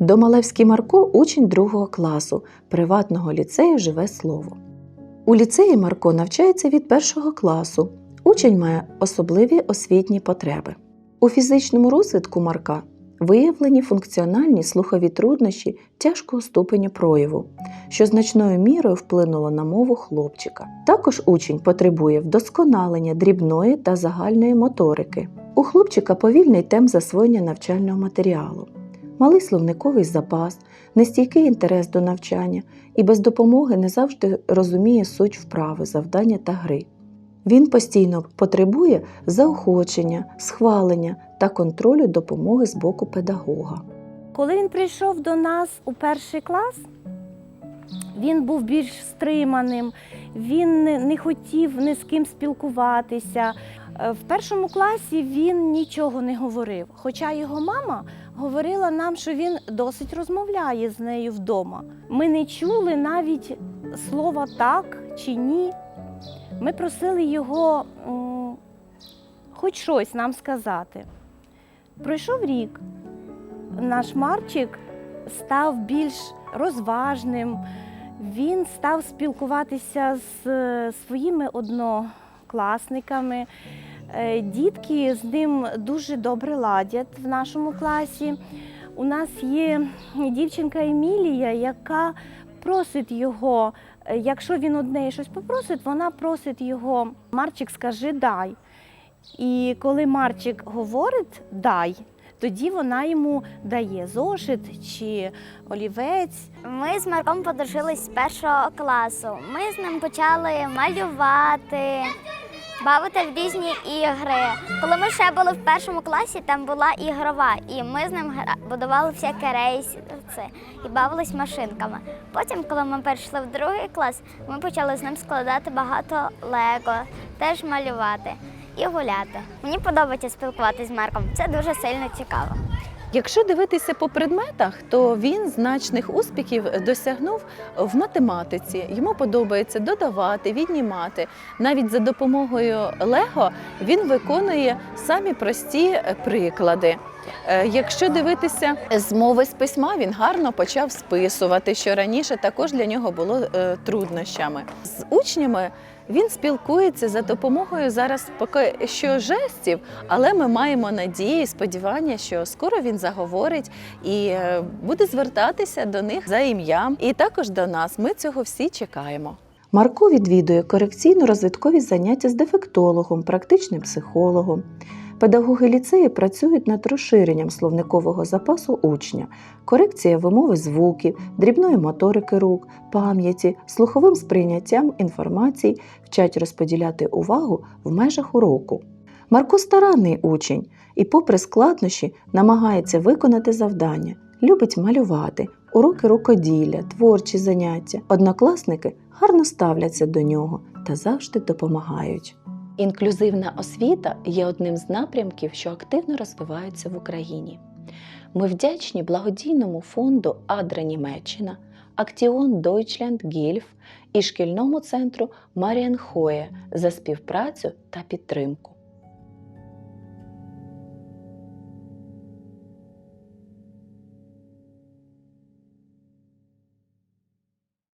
Домалевський Марко учень другого класу приватного ліцею Живе слово. У ліцеї Марко навчається від першого класу. Учень має особливі освітні потреби. У фізичному розвитку Марка виявлені функціональні слухові труднощі тяжкого ступеню прояву, що значною мірою вплинуло на мову хлопчика. Також учень потребує вдосконалення дрібної та загальної моторики. У хлопчика повільний темп засвоєння навчального матеріалу, малий словниковий запас, нестійкий інтерес до навчання і без допомоги не завжди розуміє суть вправи, завдання та гри. Він постійно потребує заохочення, схвалення та контролю допомоги з боку педагога. Коли він прийшов до нас у перший клас, він був більш стриманим, він не хотів ні з ким спілкуватися. Е, В першому класі він нічого не говорив. Хоча його мама говорила нам, що він досить розмовляє з нею вдома. Ми не чули навіть слова так чи ні. Ми просили його хоч щось нам сказати. Пройшов рік. Наш Марчик став більш розважним, він став спілкуватися з е, своїми однокласниками. Е, Дітки з ним дуже добре ладять в нашому класі. У нас є дівчинка Емілія, яка просить його, е, якщо він од неї щось попросить, вона просить його, Марчик, скажи дай. І коли Марчик говорить дай, тоді вона йому дає зошит чи олівець. Ми з Марком подружились з першого класу. Ми з ним почали малювати, бавити в різні ігри. Коли ми ще були в першому класі, там була ігрова, і ми з ним будували всякі рейси і бавились машинками. Потім, коли ми перейшли в другий клас, ми почали з ним складати багато лего, теж малювати і гуляти. Мені подобається спілкуватися з Марком. Це дуже сильно цікаво. Якщо дивитися по предметах, то він значних успіхів досягнув в математиці. Йому подобається додавати, віднімати. Навіть за допомогою Лего він виконує самі прості приклади. Е, Якщо дивитися з мови з письма, він гарно почав списувати, що раніше також для нього було е, труднощами. З учнями він спілкується за допомогою зараз поки що жестів, але ми маємо надії сподівання, що скоро він заговорить і е, буде звертатися до них за ім'ям, і також до нас. Ми цього всі чекаємо. Марко відвідує корекційно-розвиткові заняття з дефектологом, практичним психологом. Педагоги ліцею працюють над розширенням словникового запасу учня, корекція вимови звуків, дрібної моторики рук, пам'яті, слуховим сприйняттям інформації, вчать розподіляти увагу в межах уроку. Марко старанний учень і, попри складнощі, намагається виконати завдання, любить малювати, уроки рукоділля, творчі заняття. Однокласники гарно ставляться до нього та завжди допомагають. Інклюзивна освіта є одним з напрямків, що активно розвиваються в Україні. Ми вдячні благодійному фонду Адра Німеччина, Актіон Deutschland Гільф і шкільному центру Маріанхоє за співпрацю та підтримку.